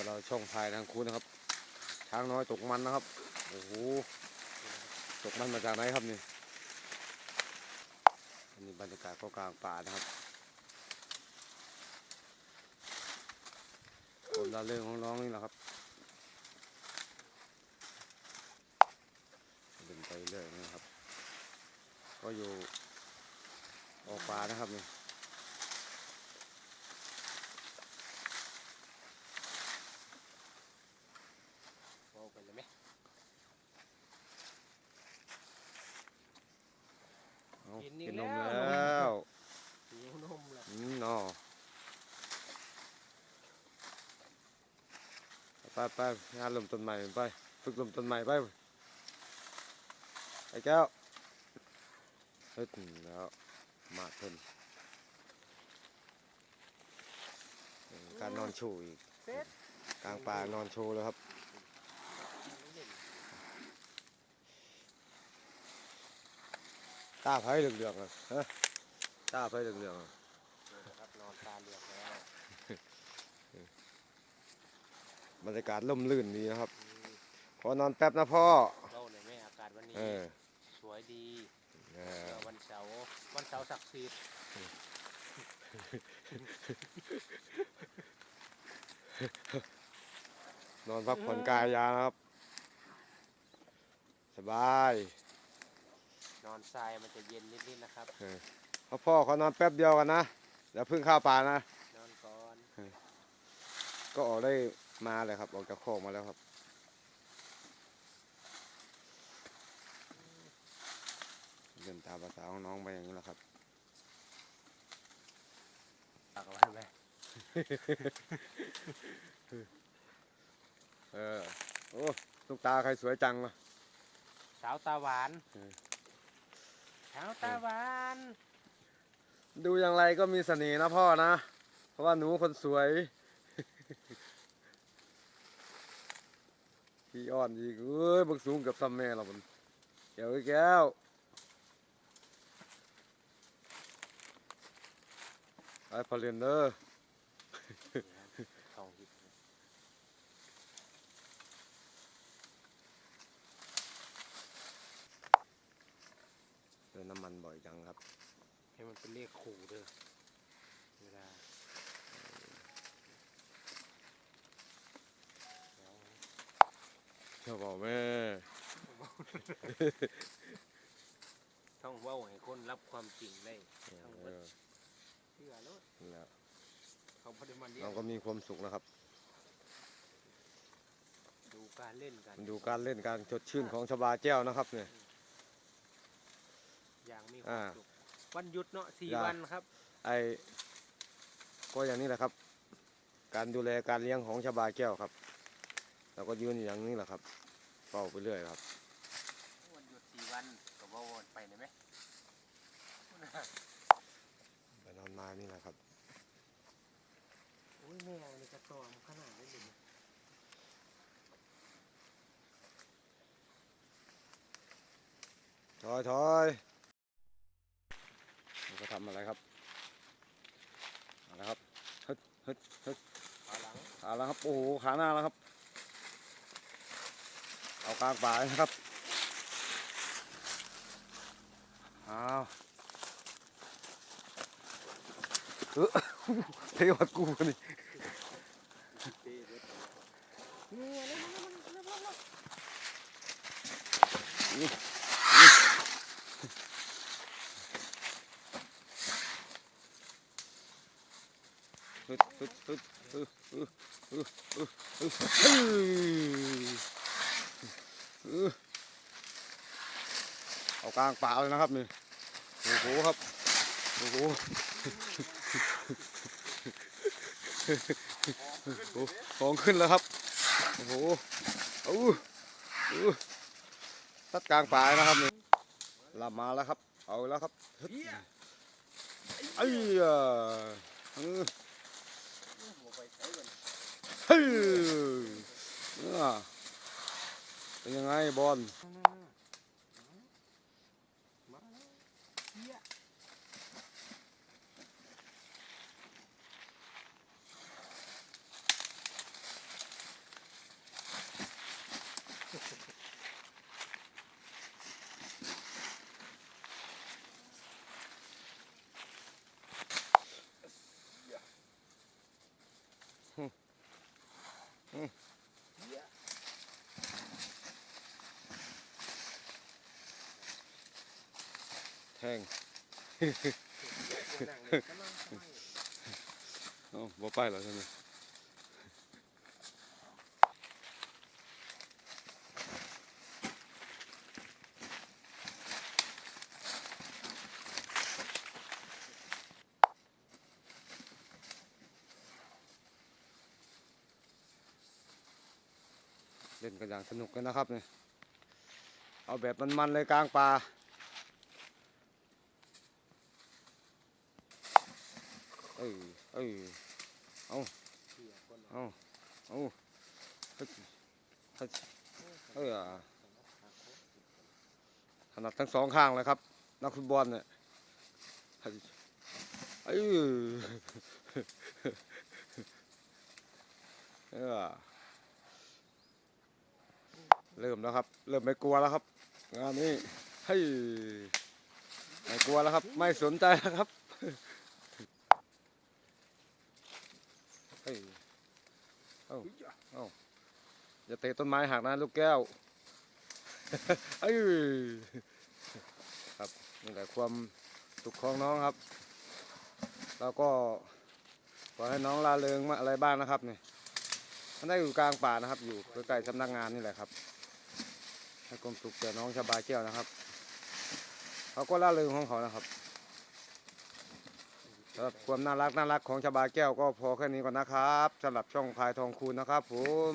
ก็เราช่องถ่ายทางคูนะครับช้างน้อยตกมันนะครับโอ้โหตกมันมาจากไหนครับนี่อันนี้บรรยากาศก็กลางป่านะครับคนละเรื่องของน้องนี่แหละครับเดินไปเรื่อยนะครับ ก็อยู่ออกป่านะครับนี่ โอ้ไปเลยไหม เอา กินอีก กินนม แล้ว แล้ว หิวนมละ อืมเนาะ ไปไปงานลมต้นใหม่ไปฝึกลมต้นใหม่ไปไอ้แก้วเฮ้ยแล้วมาเพิ่นการนอนโชว์อีกกลางป่านอนโชว์แล้วครับตาไผ่เหลืองๆอะฮะตาไผ่เหลืองๆอะครับนอนตาเหลือกแล้ว บรรยากาศล่มลื่นดีนะครับอืมขอนอนแป๊บนะพ่อเล่าหน่อยไหมอากาศวันนี้เออสวยดีเอเอออวันเสาร์วันเสาร์ศักดิ์สิทธิ์นอนพักผ่อนกายยานะครับ สบาย นอนทรายมันจะเย็นนิดๆนะครับพ่อพ่อขอนอนแป๊บเดียวกันนะเดี๋ยวเพึ่งเข้าวป่านะ นอนก่อน ก็ออกได้ มาเลยครับ ออกจากโคอกมาแล้วครับเดินตามภาษาของน้องไปอย่างนี้แหละครับฝากเอาไว้ไหมเออ โอ้ลูกตาใครสวยจังวะสาวตาหวานเออสาวตาหวาน ดูอย่างไรก็มีเสน่ห์นะพ่อนะ เพราะว่าหนูคนสวย พี่อ้อนอีกเอ้ยบักสูงเกับซ้ำแม่เราบนแก้วไอ้แก้วไปพอเรียนเด้อทองหิบเติมน้ำมันบ่อยจังครับ ให้มันเป็นเลขขู่เด้อเวลา เดี๋ยวเจ้าบอกแม่ต้องเว่าให้คนรับความจริงได้เอทั้งหมดอเชื่อแล้วแล้วเขาพอดีมันเรียเรากก็มีความสุขนะครับ ดูการเล่นกันดูการเล่นการจดชื่นของชบาแจ้วนะครับเนี่ยอย่างมีคอ่าวามสุขวันหยุดเนาะสี่อย่าวันครับ ไอก็อย่างนี้แหละครับ การดูแลการเลี้ยงของชาวบาแก้วครับ เราก็ยืนอยู่อย่างนี้แหละครับเฝ้าไปเรื่อยครับวันหยุดสี่วันก็ว่าวนไปได้ไหมไปนอนมานี่แหละครับโอ้ยแมวนี่กระตอมขนาดนี้เลยถอยถอยนี่ก็ทำอะไรครับเอาละครับ ฮึดฮึดฮึดเอาหลังเอาละครับ โอ้โห ขาหน้าแล้วครับ เอากลางป่าเลยนะครับเอาเออเทวัดกูนี่ฮึดฮึดฮึดฮึดฮึดฮึดฮึดฮึดฮึด เอากลางป่าเลยนะครับนี่โอ้โหครับโอ้โหหของขึ้นแล้วครับโอ้โหเอาอู้ตัดกลางป่านะครับนี่ลำมาแล้วครับ เอาแล้วครับฮึดไอ้ยาเออเฮ้ยอ่า ยังไงบอลอืม แท่งเอ้าบ่ไปแล้วใช่ไหมเล่นกันอย่างสนุกกันนะครับเนี่ยเอาแบบมันๆเลยกลางป่า เออเออเหี้ยคนเอาเอาเฮ้ยเฮ้ยเอ้ยอะถนัดทั้งสองข้างเลยครับ นักฟุตบอลเนี่ยเฮ้ยเอ้ยเออเริ่มแล้วครับ เริ่มไม่กลัวแล้วครับ งานนี้เฮ้ยไม่กลัวแล้วครับ ไม่สนใจแล้วครับเฮ้ย เอ้าอย่าเตะต้นไม้หักนะลูกแก้วเอ้ยครับนี่แหละความสุขของน้องครับ แล้วก็ขอให้น้องลาเริงมาอะไรบ้างนะครับเนี่ยมันได้อยู่กลางป่านะครับ อยู่ใกล้ๆสำนักงานนี่แหละครับให้ความสุขแก่น้องชาบาแก้วนะครับ เขาก็ลาเริงของเขานะครับ สำหรับความน่ารักน่ารักของชาบาแก้วก็พอแค่นี้ก่อนนะครับสำหรับช่องพายทองคูณนะครับผม